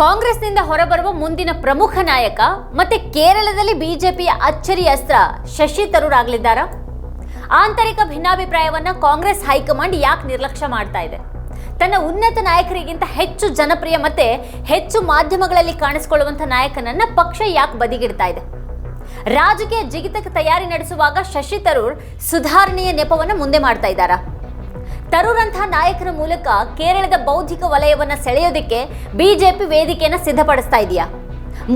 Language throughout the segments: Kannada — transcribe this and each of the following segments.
ಕಾಂಗ್ರೆಸ್ನಿಂದ ಹೊರಬರುವ ಮುಂದಿನ ಪ್ರಮುಖ ನಾಯಕ ಮತ್ತೆ ಕೇರಳದಲ್ಲಿ ಬಿಜೆಪಿಯ ಅಚ್ಚರಿ ಅಸ್ತ್ರ ಶಶಿ ತರೂರ್ ಆಗಲಿದ್ದಾರಾ? ಆಂತರಿಕ ಭಿನ್ನಾಭಿಪ್ರಾಯವನ್ನ ಕಾಂಗ್ರೆಸ್ ಹೈಕಮಾಂಡ್ ಯಾಕೆ ನಿರ್ಲಕ್ಷ್ಯ ಮಾಡ್ತಾ ಇದೆ? ತನ್ನ ಉನ್ನತ ನಾಯಕರಿಗಿಂತ ಹೆಚ್ಚು ಜನಪ್ರಿಯ ಮತ್ತೆ ಹೆಚ್ಚು ಮಾಧ್ಯಮಗಳಲ್ಲಿ ಕಾಣಿಸಿಕೊಳ್ಳುವಂಥ ನಾಯಕನನ್ನ ಪಕ್ಷ ಯಾಕೆ ಬದಿಗಿಡ್ತಾ ಇದೆ? ರಾಜಕೀಯ ಜಿಗಿತಕ್ಕೆ ತಯಾರಿ ನಡೆಸುವಾಗ ಶಶಿ ತರೂರ್ ಸುಧಾರಣೆಯ ನೆಪವನ್ನು ಮುಂದೆ ಮಾಡ್ತಾ ಇದ್ದಾರಾ? ತರೂರ್ ಅಂತಹ ನಾಯಕರ ಮೂಲಕ ಕೇರಳದ ಬೌದ್ಧಿಕ ವಲಯವನ್ನ ಸೆಳೆಯೋದಕ್ಕೆ ಬಿಜೆಪಿ ವೇದಿಕೆಯನ್ನ ಸಿದ್ಧಪಡಿಸ್ತಾ ಇದೆಯಾ?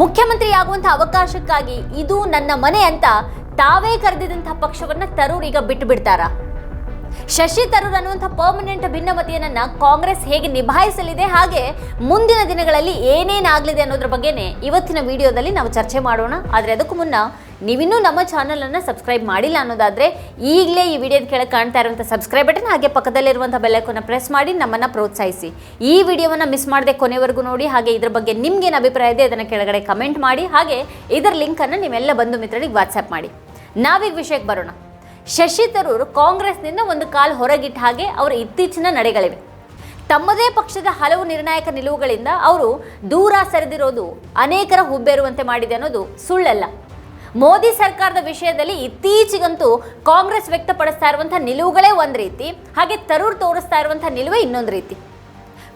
ಮುಖ್ಯಮಂತ್ರಿ ಆಗುವಂತ ಅವಕಾಶಕ್ಕಾಗಿ ಇದು ನನ್ನ ಮನೆ ಅಂತ ತಾವೇ ಕರೆದಿದಂತಹ ಪಕ್ಷವನ್ನ ತರೂರ್ ಈಗ ಬಿಟ್ಟು ಬಿಡ್ತಾರಾ? ಶಶಿ ತರೂರ್ ಅನ್ನುವಂಥ ಪರ್ಮನೆಂಟ್ ಭಿನ್ನಮತಿಯನ್ನ ಕಾಂಗ್ರೆಸ್ ಹೇಗೆ ನಿಭಾಯಿಸಲಿದೆ, ಹಾಗೆ ಮುಂದಿನ ದಿನಗಳಲ್ಲಿ ಏನೇನಾಗಲಿದೆ ಅನ್ನೋದ್ರ ಬಗ್ಗೆನೇ ಇವತ್ತಿನ ವಿಡಿಯೋದಲ್ಲಿ ನಾವು ಚರ್ಚೆ ಮಾಡೋಣ. ಆದರೆ ಅದಕ್ಕೂ ಮುನ್ನ ನೀವಿನ್ನೂ ನಮ್ಮ ಚಾನಲನ್ನು ಸಬ್ಸ್ಕ್ರೈಬ್ ಮಾಡಿಲ್ಲ ಅನ್ನೋದಾದರೆ ಈಗಲೇ ಈ ವಿಡಿಯೋದ ಕೆಳಗೆ ಕಾಣ್ತಾ ಇರುವಂಥ ಸಬ್ಸ್ಕ್ರೈಬ್ ಬಟನ್ ಹಾಗೆ ಪಕ್ಕದಲ್ಲಿರುವಂಥ ಬೆಲೆಕನ್ನು ಪ್ರೆಸ್ ಮಾಡಿ ನಮ್ಮನ್ನು ಪ್ರೋತ್ಸಾಹಿಸಿ. ಈ ವಿಡಿಯೋವನ್ನು ಮಿಸ್ ಮಾಡದೆ ಕೊನೆವರೆಗೂ ನೋಡಿ, ಹಾಗೆ ಇದ್ರ ಬಗ್ಗೆ ನಿಮ್ಗೇನು ಅಭಿಪ್ರಾಯ ಇದೆ ಅದನ್ನು ಕೆಳಗಡೆ ಕಮೆಂಟ್ ಮಾಡಿ, ಹಾಗೆ ಇದರ ಲಿಂಕನ್ನು ನೀವೆಲ್ಲ ಬಂಧು ಮಿತ್ರರಿಗೆ ವಾಟ್ಸಪ್ ಮಾಡಿ. ನಾವೀಗ ವಿಷಯಕ್ಕೆ ಬರೋಣ. ಶಶಿ ತರೂರ್ ಕಾಂಗ್ರೆಸ್ನಿಂದ ಒಂದು ಕಾಲು ಹೊರಗಿಟ್ಟ ಹಾಗೆ ಅವರ ಇತ್ತೀಚಿನ ನಡೆಗಳಿವೆ. ತಮ್ಮದೇ ಪಕ್ಷದ ಹಲವು ನಿರ್ಣಾಯಕ ನಿಲುವುಗಳಿಂದ ಅವರು ದೂರ ಸರಿದಿರೋದು ಅನೇಕರ ಹುಬ್ಬೇರುವಂತೆ ಮಾಡಿದೆ ಅನ್ನೋದು ಸುಳ್ಳಲ್ಲ. ಮೋದಿ ಸರ್ಕಾರದ ವಿಷಯದಲ್ಲಿ ಇತ್ತೀಚೆಗಂತೂ ಕಾಂಗ್ರೆಸ್ ವ್ಯಕ್ತಪಡಿಸ್ತಾ ಇರುವಂಥ ನಿಲುವುಗಳೇ ಒಂದು ರೀತಿ, ಹಾಗೆ ತರೂರ್ ತೋರಿಸ್ತಾ ಇರುವಂಥ ನಿಲುವೇ ಇನ್ನೊಂದು ರೀತಿ.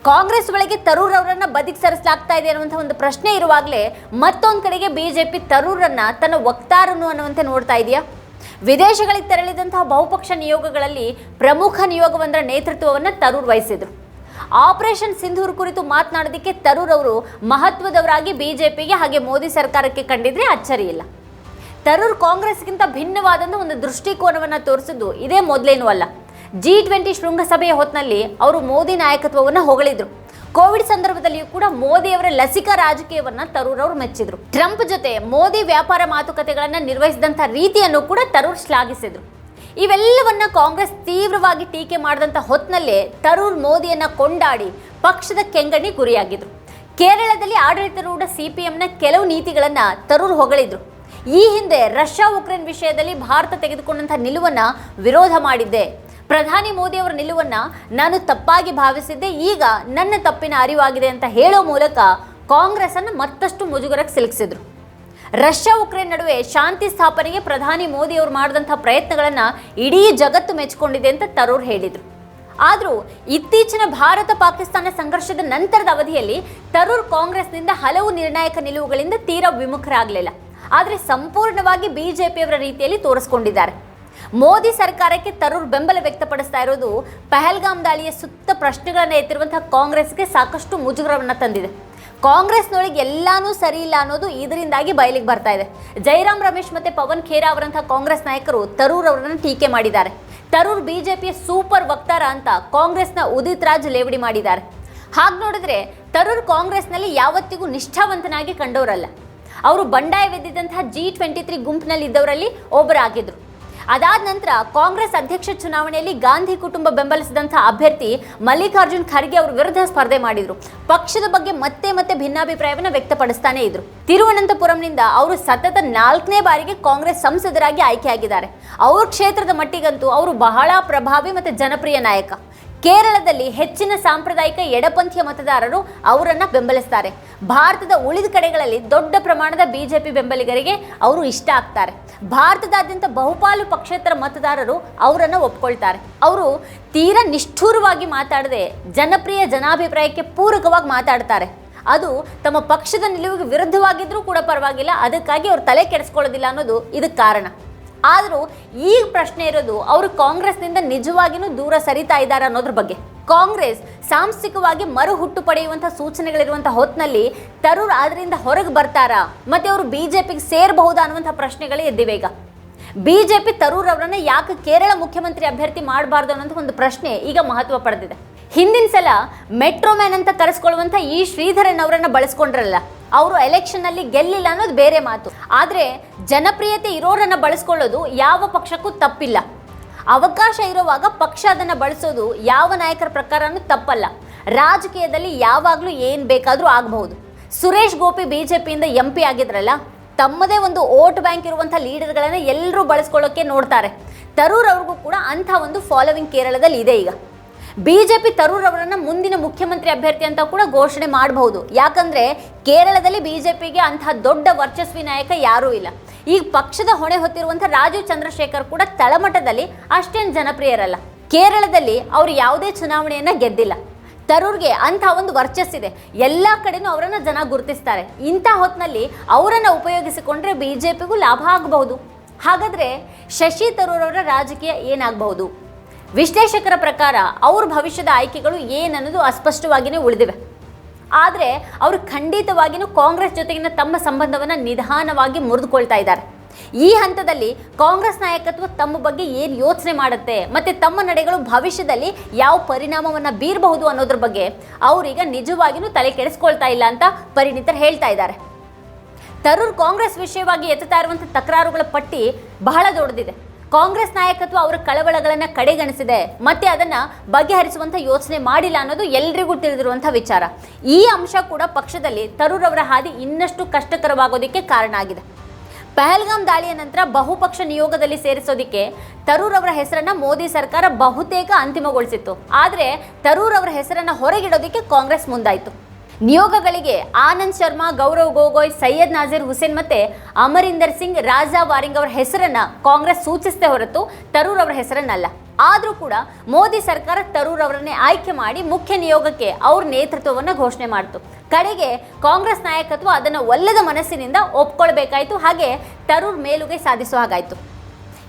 ಕಾಂಗ್ರೆಸ್ ಒಳಗೆ ತರೂರ್ ಅವರನ್ನು ಬದಿಗೆ ಸರಿಸಲಾಗ್ತಾ ಇದೆ ಅನ್ನುವಂಥ ಒಂದು ಪ್ರಶ್ನೆ ಇರುವಾಗಲೇ ಮತ್ತೊಂದು ಕಡೆಗೆ ಬಿಜೆಪಿ ತರೂರನ್ನ ತನ್ನ ವಕ್ತಾರನು ಅನ್ನುವಂತೆ ನೋಡ್ತಾ ಇದೆಯಾ? ವಿದೇಶಗಳಿಗೆ ತೆರಳಿದಂತಹ ಬಹುಪಕ್ಷ ನಿಯೋಗಗಳಲ್ಲಿ ಪ್ರಮುಖ ನಿಯೋಗವೊಂದರ ನೇತೃತ್ವವನ್ನು ತರೂರ್ ವಹಿಸಿದರು. ಆಪರೇಷನ್ ಸಿಂಧೂರ್ ಕುರಿತು ಮಾತನಾಡೋದಕ್ಕೆ ತರೂರ್ ಅವರು ಮಹತ್ವದವರಾಗಿ ಬಿಜೆಪಿಗೆ ಹಾಗೆ ಮೋದಿ ಸರ್ಕಾರಕ್ಕೆ ಕಂಡಿದ್ರೆ ಅಚ್ಚರಿ ಇಲ್ಲ. ತರೂರ್ ಕಾಂಗ್ರೆಸ್ಗಿಂತ ಭಿನ್ನವಾದಂಥ ಒಂದು ದೃಷ್ಟಿಕೋನವನ್ನು ತೋರಿಸಿದ್ದು ಇದೇ ಮೊದಲೇನೂ ಅಲ್ಲ. ಜಿ ಟ್ವೆಂಟಿ ಶೃಂಗಸಭೆಯ ಹೊತ್ತಿನಲ್ಲಿ ಅವರು ಮೋದಿ ನಾಯಕತ್ವವನ್ನು ಹೊಗಳಿದ್ರು. ಕೋವಿಡ್ ಸಂದರ್ಭದಲ್ಲಿಯೂ ಕೂಡ ಮೋದಿಯವರ ಲಸಿಕಾ ರಾಜಕೀಯವನ್ನ ತರೂರ್ ಅವರು ಮೆಚ್ಚಿದ್ರು. ಟ್ರಂಪ್ ಜೊತೆ ಮೋದಿ ವ್ಯಾಪಾರ ಮಾತುಕತೆಗಳನ್ನ ನಿರ್ವಹಿಸಿದಂಥ ರೀತಿಯನ್ನು ಕೂಡ ತರೂರ್ ಶ್ಲಾಘಿಸಿದ್ರು. ಇವೆಲ್ಲವನ್ನ ಕಾಂಗ್ರೆಸ್ ತೀವ್ರವಾಗಿ ಟೀಕೆ ಮಾಡಿದಂಥ ಹೊತ್ತಿನಲ್ಲೇ ತರೂರ್ ಮೋದಿಯನ್ನ ಕೊಂಡಾಡಿ ಪಕ್ಷದ ಕೆಂಗಣ್ಣಿ ಗುರಿಯಾಗಿದ್ರು. ಕೇರಳದಲ್ಲಿ ಆಡಳಿತಾರೂಢ ಸಿಪಿಎಂನ ಕೆಲವು ನೀತಿಗಳನ್ನ ತರೂರ್ ಹೊಗಳಿದ್ರು. ಈ ಹಿಂದೆ ರಷ್ಯಾ ಉಕ್ರೇನ್ ವಿಷಯದಲ್ಲಿ ಭಾರತ ತೆಗೆದುಕೊಂಡಂತಹ ನಿಲುವನ್ನ ವಿರೋಧ ಮಾಡಿದ್ದೆ ಪ್ರಧಾನಿ ಮೋದಿ ಅವರ ನಿಲುವನ್ನ ನಾನು ತಪ್ಪಾಗಿ ಭಾವಿಸಿದ್ದೆ, ಈಗ ನನ್ನ ತಪ್ಪಿನ ಅರಿವಾಗಿದೆ ಅಂತ ಹೇಳೋ ಮೂಲಕ ಕಾಂಗ್ರೆಸ್ ಅನ್ನು ಮತ್ತಷ್ಟು ಮುಜುಗರಕ್ಕೆ ಸಿಲುಕಿಸಿದ್ರು. ರಷ್ಯಾ ಉಕ್ರೇನ್ ನಡುವೆ ಶಾಂತಿ ಸ್ಥಾಪನೆಗೆ ಪ್ರಧಾನಿ ಮೋದಿ ಅವರು ಮಾಡಿದಂಥ ಪ್ರಯತ್ನಗಳನ್ನು ಇಡೀ ಜಗತ್ತು ಮೆಚ್ಚಿಕೊಂಡಿದೆ ಅಂತ ತರೂರ್ ಹೇಳಿದರು. ಆದರೂ ಇತ್ತೀಚಿನ ಭಾರತ ಪಾಕಿಸ್ತಾನ ಸಂಘರ್ಷದ ನಂತರದ ಅವಧಿಯಲ್ಲಿ ತರೂರ್ ಕಾಂಗ್ರೆಸ್ನಿಂದ ಹಲವು ನಿರ್ಣಾಯಕ ನಿಲುವುಗಳಿಂದ ತೀರಾ ವಿಮುಖರಾಗಲಿಲ್ಲ. ಆದರೆ ಸಂಪೂರ್ಣವಾಗಿ ಬಿಜೆಪಿಯವರ ರೀತಿಯಲ್ಲಿ ತೋರಿಸ್ಕೊಂಡಿದ್ದಾರೆ. ಮೋದಿ ಸರ್ಕಾರಕ್ಕೆ ತರೂರ್ ಬೆಂಬಲ ವ್ಯಕ್ತಪಡಿಸ್ತಾ ಇರೋದು ಪಹಲ್ಗಾಮ್ ದಾಳಿಯ ಸುತ್ತ ಪ್ರಶ್ನೆಗಳನ್ನು ಎತ್ತಿರುವಂತಹ ಕಾಂಗ್ರೆಸ್ಗೆ ಸಾಕಷ್ಟು ಮುಜುಗರವನ್ನು ತಂದಿದೆ. ಕಾಂಗ್ರೆಸ್ನೊಳಗೆ ಎಲ್ಲಾನು ಸರಿ ಇಲ್ಲ ಅನ್ನೋದು ಇದರಿಂದಾಗಿ ಬಯಲಿಗೆ ಬರ್ತಾ ಇದೆ. ಜೈರಾಮ್ ರಮೇಶ್ ಮತ್ತೆ ಪವನ್ ಖೇರಾ ಅವರಂತಹ ಕಾಂಗ್ರೆಸ್ ನಾಯಕರು ತರೂರ್ ಅವರನ್ನು ಟೀಕೆ ಮಾಡಿದ್ದಾರೆ. ತರೂರ್ ಬಿಜೆಪಿಯ ಸೂಪರ್ ವಕ್ತಾರ ಅಂತ ಕಾಂಗ್ರೆಸ್ನ ಉದಿತ್ ರಾಜ್ ಲೇವಡಿ ಮಾಡಿದ್ದಾರೆ. ಹಾಗೆ ನೋಡಿದ್ರೆ ತರೂರ್ ಕಾಂಗ್ರೆಸ್ನಲ್ಲಿ ಯಾವತ್ತಿಗೂ ನಿಷ್ಠಾವಂತನಾಗಿ ಕಂಡವರಲ್ಲ. ಅವರು ಬಂಡಾಯವೆದ್ದಿದ್ದಂತಹ ಜಿ ಟ್ವೆಂಟಿ ತ್ರೀ ಗುಂಪಿನಲ್ಲಿ ಇದ್ದವರಲ್ಲಿ ಒಬ್ಬರಾಗಿದ್ರು. ಅದಾದ ನಂತರ ಕಾಂಗ್ರೆಸ್ ಅಧ್ಯಕ್ಷ ಚುನಾವಣೆಯಲ್ಲಿ ಗಾಂಧಿ ಕುಟುಂಬ ಬೆಂಬಲಿಸಿದಂತಹ ಅಭ್ಯರ್ಥಿ ಮಲ್ಲಿಕಾರ್ಜುನ್ ಖರ್ಗೆ ಅವರ ವಿರುದ್ಧ ಸ್ಪರ್ಧೆ ಮಾಡಿದ್ರು. ಪಕ್ಷದ ಬಗ್ಗೆ ಮತ್ತೆ ಮತ್ತೆ ಭಿನ್ನಾಭಿಪ್ರಾಯವನ್ನು ವ್ಯಕ್ತಪಡಿಸ್ತಾನೆ ಇದ್ರು. ತಿರುವನಂತಪುರಂನಿಂದ ಅವರು ಸತತ ನಾಲ್ಕನೇ ಬಾರಿಗೆ ಕಾಂಗ್ರೆಸ್ ಸಂಸದರಾಗಿ ಆಯ್ಕೆಯಾಗಿದ್ದಾರೆ. ಅವ್ರ ಕ್ಷೇತ್ರದ ಮಟ್ಟಿಗಂತೂ ಅವರು ಬಹಳ ಪ್ರಭಾವಿ ಮತ್ತು ಜನಪ್ರಿಯ ನಾಯಕ. ಕೇರಳದಲ್ಲಿ ಹೆಚ್ಚಿನ ಸಾಂಪ್ರದಾಯಿಕ ಎಡಪಂಥೀಯ ಮತದಾರರು ಅವರನ್ನ ಬೆಂಬಲಿಸ್ತಾರೆ. ಭಾರತದ ಉಳಿದ ಕಡೆಗಳಲ್ಲಿ ದೊಡ್ಡ ಪ್ರಮಾಣದ ಬಿಜೆಪಿ ಬೆಂಬಲಿಗರಿಗೆ ಅವರು ಇಷ್ಟ ಆಗ್ತಾರೆ. ಭಾರತದಾದ್ಯಂತ ಬಹುಪಾಲು ಪಕ್ಷೇತರ ಮತದಾರರು ಅವರನ್ನು ಒಪ್ಕೊಳ್ತಾರೆ. ಅವರು ತೀರಾ ನಿಷ್ಠೂರವಾಗಿ ಮಾತಾಡದೆ ಜನಪ್ರಿಯ ಜನಾಭಿಪ್ರಾಯಕ್ಕೆ ಪೂರಕವಾಗಿ ಮಾತಾಡ್ತಾರೆ. ಅದು ತಮ್ಮ ಪಕ್ಷದ ನಿಲುವಿಗೆ ವಿರುದ್ಧವಾಗಿದ್ದರೂ ಕೂಡ ಪರವಾಗಿಲ್ಲ, ಅದಕ್ಕಾಗಿ ಅವರು ತಲೆ ಕೆಡಿಸ್ಕೊಳ್ಳೋದಿಲ್ಲ ಅನ್ನೋದು ಇದಕ್ಕೆ ಕಾರಣ. ಆದರೂ ಈಗ ಪ್ರಶ್ನೆ ಇರೋದು, ಅವರು ಕಾಂಗ್ರೆಸ್ನಿಂದ ನಿಜವಾಗಿಯೂ ದೂರ ಸರಿತಾ ಇದ್ದಾರೆ ಅನ್ನೋದ್ರ ಬಗ್ಗೆ. ಕಾಂಗ್ರೆಸ್ ಸಾಂಸ್ಥಿಕವಾಗಿ ಮರು ಹುಟ್ಟು ಪಡೆಯುವಂಥ ಸೂಚನೆಗಳಿರುವಂಥ ಹೊತ್ತಿನಲ್ಲಿ ತರೂರ್ ಅದರಿಂದ ಹೊರಗೆ ಬರ್ತಾರಾ? ಮತ್ತು ಅವರು ಬಿ ಜೆ ಪಿಗೆ ಸೇರಬಹುದಾ ಅನ್ನುವಂಥ ಪ್ರಶ್ನೆಗಳೇ ಎದ್ದಿವೆ ಈಗ. ಬಿ ಜೆ ಪಿ ತರೂರ್ ಅವರನ್ನು ಯಾಕೆ ಕೇರಳ ಮುಖ್ಯಮಂತ್ರಿ ಅಭ್ಯರ್ಥಿ ಮಾಡಬಾರ್ದು ಅನ್ನೋಂಥ ಒಂದು ಪ್ರಶ್ನೆ ಈಗ ಮಹತ್ವ ಪಡೆದಿದೆ. ಹಿಂದಿನ ಸಲ ಮೆಟ್ರೋ ಮ್ಯಾನ್ ಅಂತ ಕರೆಸ್ಕೊಳ್ಳುವಂಥ ಈ ಶ್ರೀಧರನ್ ಅವರನ್ನು ಬಳಸ್ಕೊಂಡ್ರಲ್ಲ. ಅವರು ಎಲೆಕ್ಷನ್ ಅಲ್ಲಿ ಗೆಲ್ಲಿಲ್ಲ ಅನ್ನೋದು ಬೇರೆ ಮಾತು. ಆದರೆ ಜನಪ್ರಿಯತೆ ಇರೋರನ್ನ ಬಳಸ್ಕೊಳ್ಳೋದು ಯಾವ ಪಕ್ಷಕ್ಕೂ ತಪ್ಪಿಲ್ಲ. ಅವಕಾಶ ಇರುವಾಗ ಪಕ್ಷ ಅದನ್ನು ಬಳಸೋದು ಯಾವ ನಾಯಕರ ಪ್ರಕಾರನೂ ತಪ್ಪಲ್ಲ. ರಾಜಕೀಯದಲ್ಲಿ ಯಾವಾಗಲೂ ಏನು ಬೇಕಾದರೂ ಆಗಬಹುದು. ಸುರೇಶ್ ಗೋಪಿ ಬಿಜೆಪಿಯಿಂದ ಎಂ ಪಿ ಆಗಿದ್ರಲ್ಲ, ತಮ್ಮದೇ ಒಂದು ಓಟ್ ಬ್ಯಾಂಕ್ ಇರುವಂಥ ಲೀಡರ್ಗಳನ್ನು ಎಲ್ಲರೂ ಬಳಸ್ಕೊಳ್ಳೋಕೆ ನೋಡ್ತಾರೆ. ತರೂರ್ ಅವ್ರಿಗೂ ಕೂಡ ಅಂಥ ಒಂದು ಫಾಲೋವಿಂಗ್ ಕೇರಳದಲ್ಲಿ ಇದೆ ಈಗ. ಬಿಜೆಪಿ ತರೂರ್ ಅವರನ್ನು ಮುಂದಿನ ಮುಖ್ಯಮಂತ್ರಿ ಅಭ್ಯರ್ಥಿ ಅಂತ ಕೂಡ ಘೋಷಣೆ ಮಾಡಬಹುದು. ಯಾಕಂದ್ರೆ ಕೇರಳದಲ್ಲಿ ಬಿಜೆಪಿಗೆ ಅಂತಹ ದೊಡ್ಡ ವರ್ಚಸ್ವಿ ನಾಯಕ ಯಾರೂ ಇಲ್ಲ. ಈ ಪಕ್ಷದ ಹೊಣೆ ಹೊತ್ತಿರುವಂತಹ ರಾಜೀವ್ ಚಂದ್ರಶೇಖರ್ ಕೂಡ ತಳಮಟ್ಟದಲ್ಲಿ ಅಷ್ಟೇನು ಜನಪ್ರಿಯರಲ್ಲ. ಕೇರಳದಲ್ಲಿ ಅವರು ಯಾವುದೇ ಚುನಾವಣೆಯನ್ನ ಗೆದ್ದಿಲ್ಲ. ತರೂರ್ಗೆ ಅಂತಹ ಒಂದು ವರ್ಚಸ್ಸಿದೆ. ಎಲ್ಲ ಕಡೆನೂ ಅವರನ್ನು ಜನ ಗುರುತಿಸ್ತಾರೆ. ಇಂಥ ಹೊತ್ತಿನಲ್ಲಿ ಅವರನ್ನು ಉಪಯೋಗಿಸಿಕೊಂಡ್ರೆ ಬಿಜೆಪಿಗೂ ಲಾಭ ಆಗಬಹುದು. ಹಾಗಾದ್ರೆ ಶಶಿ ತರೂರ್ ಅವರ ರಾಜಕೀಯ ಏನಾಗಬಹುದು? ವಿಶ್ಲೇಷಕರ ಪ್ರಕಾರ ಅವ್ರ ಭವಿಷ್ಯದ ಆಯ್ಕೆಗಳು ಏನನ್ನೋದು ಅಸ್ಪಷ್ಟವಾಗಿಯೇ ಉಳಿದಿವೆ. ಆದರೆ ಅವರು ಖಂಡಿತವಾಗಿಯೂ ಕಾಂಗ್ರೆಸ್ ಜೊತೆಗಿನ ತಮ್ಮ ಸಂಬಂಧವನ್ನು ನಿಧಾನವಾಗಿ ಮುರಿದುಕೊಳ್ತಾ ಇದ್ದಾರೆ. ಈ ಹಂತದಲ್ಲಿ ಕಾಂಗ್ರೆಸ್ ನಾಯಕತ್ವ ತಮ್ಮ ಬಗ್ಗೆ ಏನು ಯೋಚನೆ ಮಾಡುತ್ತೆ, ಮತ್ತು ತಮ್ಮ ನಡೆಗಳು ಭವಿಷ್ಯದಲ್ಲಿ ಯಾವ ಪರಿಣಾಮವನ್ನು ಬೀರಬಹುದು ಅನ್ನೋದ್ರ ಬಗ್ಗೆ ಅವರೀಗ ನಿಜವಾಗಿಯೂ ತಲೆ ಕೆಡಿಸ್ಕೊಳ್ತಾ ಇಲ್ಲ ಅಂತ ಪರಿಣಿತರು ಹೇಳ್ತಾ ಇದ್ದಾರೆ. ತರೂರ್ ಕಾಂಗ್ರೆಸ್ ವಿಷಯವಾಗಿ ಎತ್ತುತ್ತಾ ಇರುವಂಥ ತಕರಾರುಗಳ ಪಟ್ಟಿ ಬಹಳ ದೊಡ್ಡದಿದೆ. ಕಾಂಗ್ರೆಸ್ ನಾಯಕತ್ವ ಅವರ ಕಳವಳಗಳನ್ನು ಕಡೆಗಣಿಸಿದೆ. ಮತ್ತೆ ಅದನ್ನ ಬಗೆಹರಿಸುವಂತ ಯೋಚನೆ ಮಾಡಿಲ್ಲ ಅನ್ನೋದು ಎಲ್ರಿಗೂ ತಿಳಿದಿರುವಂತಹ ವಿಚಾರ. ಈ ಅಂಶ ಕೂಡ ಪಕ್ಷದಲ್ಲಿ ತರೂರ್ ಅವರ ಹಾದಿ ಇನ್ನಷ್ಟು ಕಷ್ಟಕರವಾಗೋದಕ್ಕೆ ಕಾರಣ ಆಗಿದೆ. ಪಹಲ್ಗಾಮ್ ದಾಳಿಯ ನಂತರ ಬಹುಪಕ್ಷ ನಿಯೋಗದಲ್ಲಿ ಸೇರಿಸೋದಿಕ್ಕೆ ತರೂರ್ ಅವರ ಹೆಸರನ್ನ ಮೋದಿ ಸರ್ಕಾರ ಬಹುತೇಕ ಅಂತಿಮಗೊಳಿಸಿತ್ತು. ಆದರೆ ತರೂರ್ ಅವರ ಹೆಸರನ್ನ ಹೊರಗಿಡೋದಕ್ಕೆ ಕಾಂಗ್ರೆಸ್ ಮುಂದಾಯಿತು. ನಿಯೋಗಗಳಿಗೆ ಆನಂದ್ ಶರ್ಮಾ, ಗೌರವ್ ಗೊಗೊಯ್, ಸೈಯದ್ ನಾಜೀರ್ ಹುಸೇನ್ ಮತ್ತೆ ಅಮರಿಂದರ್ ಸಿಂಗ್, ರಾಜಾ ವಾರಿಂಗ್ ಅವರ ಹೆಸರನ್ನ ಕಾಂಗ್ರೆಸ್ ಸೂಚಿಸದೆ ಹೊರತು ತರೂರ್ ಅವರ ಹೆಸರನ್ನಲ್ಲ. ಆದರೂ ಕೂಡ ಮೋದಿ ಸರ್ಕಾರ ತರೂರ್ ಅವರನ್ನೇ ಆಯ್ಕೆ ಮಾಡಿ ಮುಖ್ಯ ನಿಯೋಗಕ್ಕೆ ಅವ್ರ ನೇತೃತ್ವವನ್ನು ಘೋಷಣೆ ಮಾಡಿತು. ಕಡೆಗೆ ಕಾಂಗ್ರೆಸ್ ನಾಯಕತ್ವ ಅದನ್ನು ಒಲ್ಲದ ಮನಸ್ಸಿನಿಂದ ಒಪ್ಕೊಳ್ಬೇಕಾಯಿತು. ಹಾಗೆ ತರೂರ್ ಮೇಲುಗೆ ಸಾಧಿಸುವ ಹಾಗಾಯ್ತು.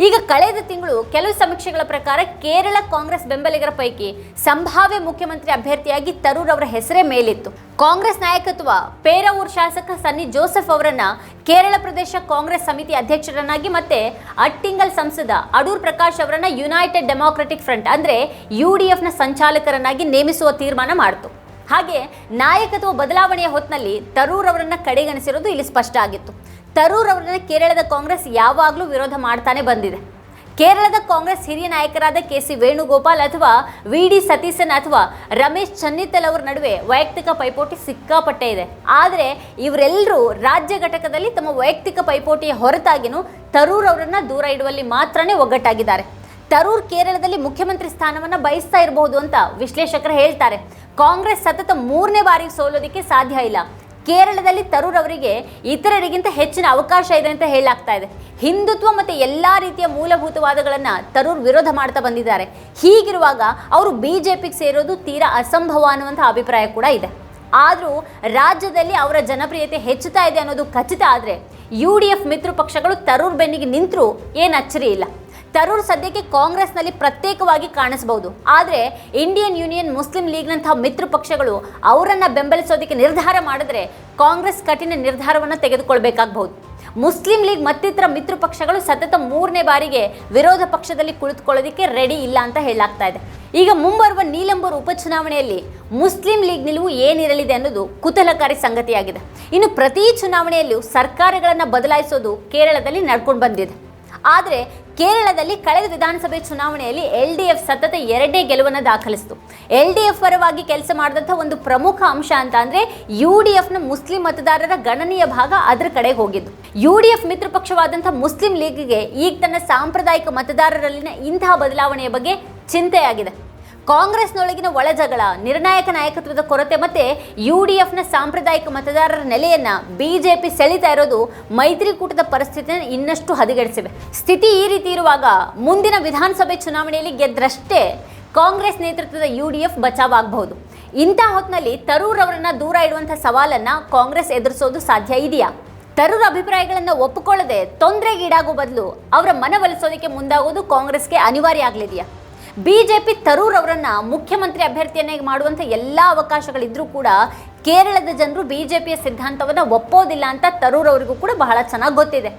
ಈಗ ಕಳೆದ ತಿಂಗಳು ಕೆಲವು ಸಮೀಕ್ಷೆಗಳ ಪ್ರಕಾರ ಕೇರಳ ಕಾಂಗ್ರೆಸ್ ಬೆಂಬಲಿಗರ ಪೈಕಿ ಸಂಭಾವ್ಯ ಮುಖ್ಯಮಂತ್ರಿ ಅಭ್ಯರ್ಥಿಯಾಗಿ ತರೂರ್ ಅವರ ಹೆಸರೇ ಮೇಲಿತ್ತು. ಕಾಂಗ್ರೆಸ್ ನಾಯಕತ್ವ ಪೇರವೂರ್ ಶಾಸಕ ಸನ್ನಿ ಜೋಸೆಫ್ ಅವರನ್ನ ಕೇರಳ ಪ್ರದೇಶ ಕಾಂಗ್ರೆಸ್ ಸಮಿತಿ ಅಧ್ಯಕ್ಷರನ್ನಾಗಿ ಮತ್ತೆ ಅಟ್ಟಿಂಗಲ್ ಸಂಸದ ಅಡೂರ್ ಪ್ರಕಾಶ್ ಅವರನ್ನ ಯುನೈಟೆಡ್ ಡೆಮಾಕ್ರೆಟಿಕ್ ಫ್ರಂಟ್ ಅಂದ್ರೆ ಯು ಎಫ್ನ ಸಂಚಾಲಕರನ್ನಾಗಿ ನೇಮಿಸುವ ತೀರ್ಮಾನ ಮಾಡಿತು. ಹಾಗೆ ನಾಯಕತ್ವ ಬದಲಾವಣೆಯ ಹೊತ್ತಿನಲ್ಲಿ ತರೂರ್ ಅವರನ್ನ ಕಡೆಗಣಿಸಿರೋದು ಇಲ್ಲಿ ಸ್ಪಷ್ಟ ಆಗಿತ್ತು. ತರೂರ್ ಅವರನ್ನು ಕೇರಳದ ಕಾಂಗ್ರೆಸ್ ಯಾವಾಗಲೂ ವಿರೋಧ ಮಾಡ್ತಾನೆ ಬಂದಿದೆ. ಕೇರಳದ ಕಾಂಗ್ರೆಸ್ ಹಿರಿಯ ನಾಯಕರಾದ ಕೆ ಸಿ ವೇಣುಗೋಪಾಲ್ ಅಥವಾ ವಿ ಡಿ ಸತೀಶನ್ ಅಥವಾ ರಮೇಶ್ ಚನ್ನಿತ್ತಲ್ ಅವರ ನಡುವೆ ವೈಯಕ್ತಿಕ ಪೈಪೋಟಿ ಸಿಕ್ಕಾಪಟ್ಟೆ ಇದೆ. ಆದರೆ ಇವರೆಲ್ಲರೂ ರಾಜ್ಯ ಘಟಕದಲ್ಲಿ ತಮ್ಮ ವೈಯಕ್ತಿಕ ಪೈಪೋಟಿಯ ಹೊರತಾಗಿನೂ ತರೂರ್ ಅವರನ್ನು ದೂರ ಇಡುವಲ್ಲಿ ಮಾತ್ರನೇ ಒಗ್ಗಟ್ಟಾಗಿದ್ದಾರೆ. ತರೂರ್ ಕೇರಳದಲ್ಲಿ ಮುಖ್ಯಮಂತ್ರಿ ಸ್ಥಾನವನ್ನು ಬಯಸ್ತಾ ಇರಬಹುದು ಅಂತ ವಿಶ್ಲೇಷಕರು ಹೇಳ್ತಾರೆ. ಕಾಂಗ್ರೆಸ್ ಸತತ ಮೂರನೇ ಬಾರಿ ಸೋಲೋದಿಕ್ಕೆ ಸಾಧ್ಯ ಇಲ್ಲ. ಕೇರಳದಲ್ಲಿ ತರೂರ್ ಅವರಿಗೆ ಇತರರಿಗಿಂತ ಹೆಚ್ಚಿನ ಅವಕಾಶ ಇದೆ ಅಂತ ಹೇಳಲಾಗ್ತಾ ಇದೆ. ಹಿಂದುತ್ವ ಮತ್ತು ಎಲ್ಲ ರೀತಿಯ ಮೂಲಭೂತವಾದಗಳನ್ನು ತರೂರ್ ವಿರೋಧ ಮಾಡ್ತಾ ಬಂದಿದ್ದಾರೆ. ಹೀಗಿರುವಾಗ ಅವರು ಬಿ ಜೆ ಪಿಗೆ ಸೇರೋದು ತೀರಾ ಅಸಂಭವ ಅನ್ನುವಂಥ ಅಭಿಪ್ರಾಯ ಕೂಡ ಇದೆ. ಆದರೂ ರಾಜ್ಯದಲ್ಲಿ ಅವರ ಜನಪ್ರಿಯತೆ ಹೆಚ್ಚುತ್ತಾ ಇದೆ ಅನ್ನೋದು ಖಚಿತ ಆದರೆ, ಯು ಡಿ ಎಫ್ ಮಿತ್ರ ಪಕ್ಷಗಳು ತರೂರ್ ಬೆನ್ನಿಗೆ ನಿಂತರೂ ಏನು ಅಚ್ಚರಿ ಇಲ್ಲ. ತರೂರ್ ಸದ್ಯಕ್ಕೆ ಕಾಂಗ್ರೆಸ್ನಲ್ಲಿ ಪ್ರತ್ಯೇಕವಾಗಿ ಕಾಣಿಸಬಹುದು. ಆದರೆ ಇಂಡಿಯನ್ ಯೂನಿಯನ್ ಮುಸ್ಲಿಂ ಲೀಗ್ನಂತಹ ಮಿತ್ರ ಪಕ್ಷಗಳು ಅವರನ್ನ ಬೆಂಬಲಿಸೋದಕ್ಕೆ ನಿರ್ಧಾರ ಮಾಡಿದ್ರೆ ಕಾಂಗ್ರೆಸ್ ಕಠಿಣ ನಿರ್ಧಾರವನ್ನು ತೆಗೆದುಕೊಳ್ಬೇಕಾಗಬಹುದು. ಮುಸ್ಲಿಂ ಲೀಗ್ ಮತ್ತಿತರ ಮಿತ್ರ ಪಕ್ಷಗಳು ಸತತ ಮೂರನೇ ಬಾರಿಗೆ ವಿರೋಧ ಪಕ್ಷದಲ್ಲಿ ಕುಳಿತುಕೊಳ್ಳೋದಕ್ಕೆ ರೆಡಿ ಇಲ್ಲ ಅಂತ ಹೇಳಲಾಗ್ತಾ ಇದೆ. ಈಗ ಮುಂಬರುವ ನೀಲಂಬೂರ್ ಉಪಚುನಾವಣೆಯಲ್ಲಿ ಮುಸ್ಲಿಂ ಲೀಗ್ ನಿಲುವು ಏನಿರಲಿದೆ ಅನ್ನೋದು ಕುತೂಹಲಕಾರಿ ಸಂಗತಿಯಾಗಿದೆ. ಇನ್ನು ಪ್ರತಿ ಚುನಾವಣೆಯಲ್ಲೂ ಸರ್ಕಾರಗಳನ್ನು ಬದಲಾಯಿಸೋದು ಕೇರಳದಲ್ಲಿ ನಡ್ಕೊಂಡು ಬಂದಿದೆ. ಆದರೆ ಕೇರಳದಲ್ಲಿ ಕಳೆದ ವಿಧಾನಸಭೆ ಚುನಾವಣೆಯಲ್ಲಿ ಎಲ್ ಡಿ ಎಫ್ ಸತತ ಎರಡೇ ಗೆಲುವನ್ನು ದಾಖಲಿಸಿತು. ಎಲ್ ಡಿ ಎಫ್ ಪರವಾಗಿ ಕೆಲಸ ಮಾಡಿದಂಥ ಒಂದು ಪ್ರಮುಖ ಅಂಶ ಅಂತ ಅಂದರೆ ಯು ಡಿ ಎಫ್ನ ಮುಸ್ಲಿಂ ಮತದಾರರ ಗಣನೀಯ ಭಾಗ ಅದರ ಕಡೆ ಹೋಗಿದ್ದು. ಯು ಡಿ ಎಫ್ ಮಿತ್ರ ಪಕ್ಷವಾದಂಥ ಮುಸ್ಲಿಂ ಲೀಗ್ಗೆ ಈಗ ತನ್ನ ಸಾಂಪ್ರದಾಯಿಕ ಮತದಾರರಲ್ಲಿನ ಇಂತಹ ಬದಲಾವಣೆಯ ಬಗ್ಗೆ ಚಿಂತೆಯಾಗಿದೆ. ಕಾಂಗ್ರೆಸ್ನೊಳಗಿನ ಒಳಜಗಳ ನಿರ್ಣಾಯಕ ನಾಯಕತ್ವದ ಕೊರತೆ ಮತ್ತೆ ಯು ಡಿ ಎಫ್ನ ಸಾಂಪ್ರದಾಯಿಕ ಮತದಾರರ ನೆಲೆಯನ್ನ ಬಿಜೆಪಿ ಸೆಳೀತಾ ಇರೋದು ಮೈತ್ರಿಕೂಟದ ಪರಿಸ್ಥಿತಿಯನ್ನು ಇನ್ನಷ್ಟು ಹದಗೆಡಿಸಿವೆ. ಸ್ಥಿತಿ ಈ ರೀತಿ ಇರುವಾಗ ಮುಂದಿನ ವಿಧಾನಸಭೆ ಚುನಾವಣೆಯಲ್ಲಿ ಗೆದ್ರಷ್ಟೇ ಕಾಂಗ್ರೆಸ್ ನೇತೃತ್ವದ ಯು ಡಿ ಎಫ್ ಬಚಾವಾಗಬಹುದು. ಇಂಥ ಹೊತ್ತಿನಲ್ಲಿ ತರೂರ್ ಅವರನ್ನ ದೂರ ಇಡುವಂಥ ಸವಾಲನ್ನು ಕಾಂಗ್ರೆಸ್ ಎದುರಿಸೋದು ಸಾಧ್ಯ ಇದೆಯಾ? ತರೂರ್ ಅಭಿಪ್ರಾಯಗಳನ್ನು ಒಪ್ಪಿಕೊಳ್ಳದೆ ತೊಂದರೆಗೀಡಾಗುವ ಬದಲು ಅವರ ಮನವೊಲಿಸೋದಕ್ಕೆ ಮುಂದಾಗೋದು ಕಾಂಗ್ರೆಸ್ಗೆ ಅನಿವಾರ್ಯ ಆಗಲಿದೆಯಾ? ಬಿಜೆಪಿ ತರೂರ್ ಅವರನ್ನ ಮುಖ್ಯಮಂತ್ರಿ ಅಭ್ಯರ್ಥಿಯನ್ನಾಗಿ ಮಾಡುವಂಥ ಎಲ್ಲ ಅವಕಾಶಗಳಿದ್ರೂ ಕೂಡ ಕೇರಳದ ಜನರು ಬಿಜೆಪಿಯ ಸಿದ್ಧಾಂತವನ್ನು ಒಪ್ಪೋದಿಲ್ಲ ಅಂತ ತರೂರ್ ಅವರಿಗೂ ಕೂಡ ಬಹಳ ಚೆನ್ನಾಗಿ ಗೊತ್ತಿದೆ.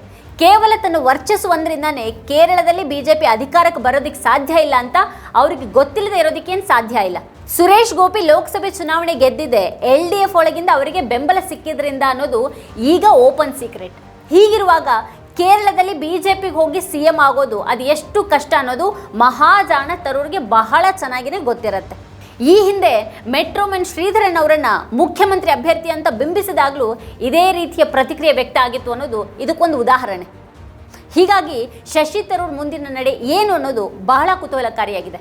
ಕೇವಲ ತನ್ನ ವರ್ಚಸ್ಸು ಒಂದರಿಂದಾನೇ ಕೇರಳದಲ್ಲಿ ಬಿಜೆಪಿ ಅಧಿಕಾರಕ್ಕೆ ಬರೋದಿಕ್ಕೆ ಸಾಧ್ಯ ಇಲ್ಲ ಅಂತ ಅವರಿಗೆ ಗೊತ್ತಿಲ್ಲದೆ ಇರೋದಕ್ಕೇನು ಸಾಧ್ಯ ಇಲ್ಲ. ಸುರೇಶ್ ಗೋಪಿ ಲೋಕಸಭೆ ಚುನಾವಣೆ ಗೆದ್ದಿದೆ, ಎಲ್ ಡಿ ಎಫ್ ಒಳಗಿಂದ ಅವರಿಗೆ ಬೆಂಬಲ ಸಿಕ್ಕಿದ್ರಿಂದ ಅನ್ನೋದು ಈಗ ಓಪನ್ ಸೀಕ್ರೆಟ್. ಹೀಗಿರುವಾಗ ಕೇರಳದಲ್ಲಿ ಬಿಜೆಪಿಗೆ ಹೋಗಿ ಸಿ ಎಂ ಆಗೋದು ಅದು ಎಷ್ಟು ಕಷ್ಟ ಅನ್ನೋದು ಮಹಾಜಾಣ ತರೂರಿಗೆ ಬಹಳ ಚೆನ್ನಾಗಿನೇ ಗೊತ್ತಿರುತ್ತೆ. ಈ ಹಿಂದೆ ಮೆಟ್ರೋಮನ್ ಶ್ರೀಧರನ್ ಅವರನ್ನ ಮುಖ್ಯಮಂತ್ರಿ ಅಭ್ಯರ್ಥಿ ಅಂತ ಬಿಂಬಿಸಿದಾಗಲೂ ಇದೇ ರೀತಿಯ ಪ್ರತಿಕ್ರಿಯೆ ವ್ಯಕ್ತ ಆಗಿತ್ತು ಅನ್ನೋದು ಇದಕ್ಕೊಂದು ಉದಾಹರಣೆ. ಹೀಗಾಗಿ ಶಶಿ ತರೂರ್ ಮುಂದಿನ ನಡೆ ಏನು ಅನ್ನೋದು ಬಹಳ ಕುತೂಹಲಕಾರಿಯಾಗಿದೆ.